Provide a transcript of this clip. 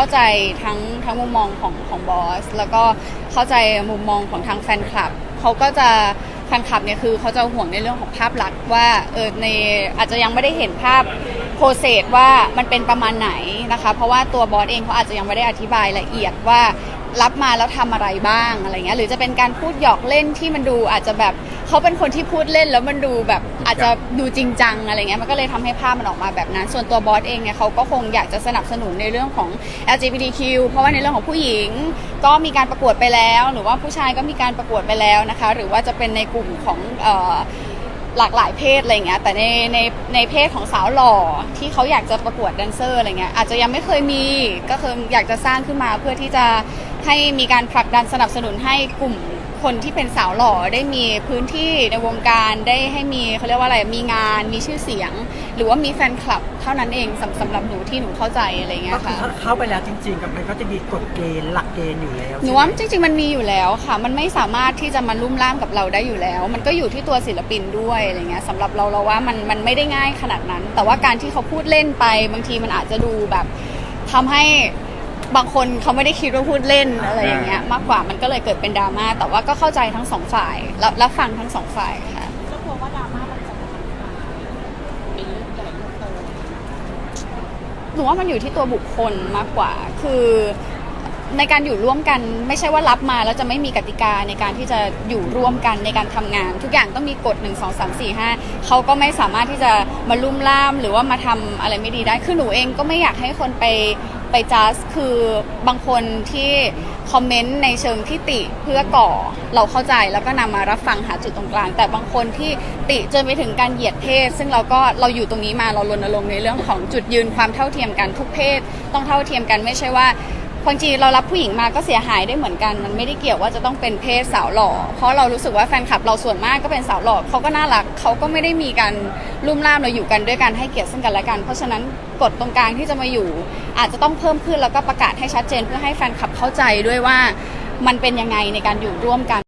เข้าใจทั้งทั้งมุมมองของของบอส แล้วก็เข้าใจมุมมองของทางแฟนคลับเขาก็จะแฟนคลับเนี่ยคือเขาจะห่วงในเรื่องของภาพลักษณ์ว่าเออในอาจจะยังไม่ได้เห็นภาพโปรเซสว่ามันเป็นประมาณไหนนะคะ เพราะว่าตัวบอสเองเขาอาจจะยังไม่ได้อธิบายละเอียดว่ารับมาแล้วทำอะไรบ้างอะไรเงี้ยหรือจะเป็นการพูดหยอกเล่นที่มันดูอาจจะแบบ เขาเป็นคนที่พูดเล่นแล้วมันดูแบบอาจจะดูจริงจังอะไรเงี้ยมันก็เลยทำให้ภาพมันออกมาแบบนั้น ส่วนตัวบอสเองเนี่ยเขาก็คงอยากจะสนับสนุนในเรื่องของ LGBTQ เพราะว่าในเรื่องของผู้หญิง ก็มีการประกวดไปแล้ว หรือว่าผู้ชายก็มีการประกวดไปแล้วนะคะ หรือว่าจะเป็นในกลุ่มของเอ่อหลากหลายเพศอะไรเงี้ยแต่ในในในเพศของสาวหล่อที่เขาอยากจะประกวดแดนเซอร์อะไรเงี้ยอาจจะยังไม่เคยมีก็คืออยากจะสร้างขึ้นมาเพื่อที่จะให้มีการผลักดันสนับสนุนให้กลุ่ม คนที่เป็นสาวหล่อได้มีพื้นที่ในวงการได้ให้มีเขาเรียกว่าอะไรมีงานมีชื่อเสียง หรือว่ามีแฟนคลับ เท่านั้นเองสำสำหรับหนูที่หนูเข้าใจอะไรเงี้ก็ยคือค่ะถ้าเข้าไปแล้วจริงๆกับมันก็จะมีกฎเกณฑ์หลักเกณฑ์อยู่แล้วหนูว่าจริง ๆ มันมีอยู่แล้วค่ะ มันไม่สามารถที่จะมาลุ่มล่ามกับเราได้อยู่แล้ว มันก็อยู่ที่ตัวศิลปินด้วยอะไรเงี้ยสำหรับเราเราว่ามันมันไม่ได้ง่ายขนาดนั้น แต่ว่าการที่เขาพูดเล่นไป บางทีมันอาจจะดูแบบทำให้ บางคนเขาไม่ได้คิดว่าพูดเล่นอะไรอย่างเงี้ยมากกว่ามันก็เลยเกิดเป็นดราม่าแต่ว่าก็เข้าใจทั้งสองฝ่ายแล้วรับฟังทั้งสองฝ่ายค่ะก็กลัวว่าดราม่ามันจะเป็นเรื่องใหญ่เรื่องโตหนูว่ามันอยู่ที่ตัวบุคคลมากกว่า คือในการอยู่ร่วมกันไม่ใช่ว่ารับมาแล้วจะไม่มีกติกาในการที่จะอยู่ร่วมกันในการทำงาน ทุกอย่างต้องมีกฎ 1 2 3 4 5เขาก็ไม่สามารถที่จะมาลุ่มล่าม หรือว่ามาทำอะไรไม่ดีได้คือหนูเองก็ไม่อยากให้คนไป ไปจัสคือบางคนที่คอมเมนต์ในเชิงที่ติเพื่อก่อเราเข้าใจแล้วก็นำมารับฟังหาจุดตรงกลาง แต่บางคนที่ติจนไปถึงการเหยียดเพศ ซึ่งเราก็เราอยู่ตรงนี้มาเรารณรงค์ในเรื่องของจุดยืนความเท่าเทียมกันทุกเพศ ต้องเท่าเทียมกันไม่ใช่ว่า บางทีเรารับผู้หญิงมาก็เสียหายได้เหมือนกัน มันไม่ได้เกี่ยวว่าจะต้องเป็นเพศสาวหล่อ เพราะเรารู้สึกว่าแฟนคลับเราส่วนมากก็เป็นสาวหล่อเขาก็น่ารักเขาก็ไม่ได้มีการลุ่มล่ามเราอยู่กันด้วยการให้เกียรติซึ่งกันและกัน เพราะฉะนั้นกฎตรงกลางที่จะมาอยู่ อาจจะต้องเพิ่มขึ้นแล้วก็ประกาศให้ชัดเจน เพื่อให้แฟนคลับเข้าใจด้วยว่ามันเป็นยังไงในการอยู่ร่วมกัน